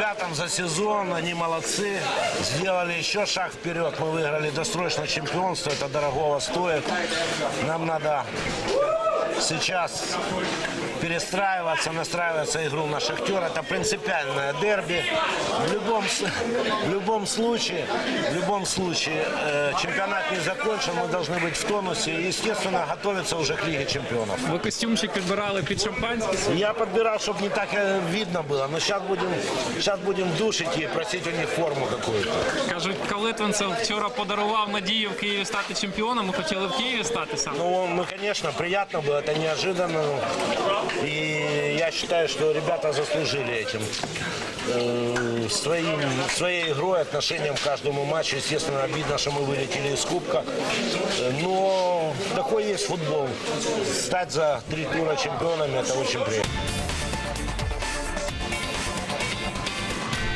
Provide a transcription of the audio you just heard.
ребятам за сезон, они молодцы. Сделали еще шаг вперед. Мы выиграли досрочное чемпионство, это дорогого стоит. Нам надо сейчас перестраиваться, настраиваться игру на Шахтер. Это принципиальное дерби. В любом, с- в любом случае, в любом случае э, чемпионат не закончен, мы должны быть в тонусе и, естественно, готовиться уже к Лиге чемпионов. Ви костюмчик підбирали під шампанське? Я подбирал, чтобы не так э, видно было, но сейчас будем, сейчас будем душить и просить у них форму какую-то. Кажуть, Калитвинцев вчора подарував надію в Києві стати чемпіоном. Ми хотіли в Києві стати саме. Ну, ну, конечно, приятно было, это неожиданно. И я считаю, что ребята заслужили этим. Э, Своим, своей игрой, отношением к каждому матчу. Естественно, обидно, что мы вылетели из Кубка. Э, Но такой есть футбол. Стать за три тура чемпионами, это очень приятно.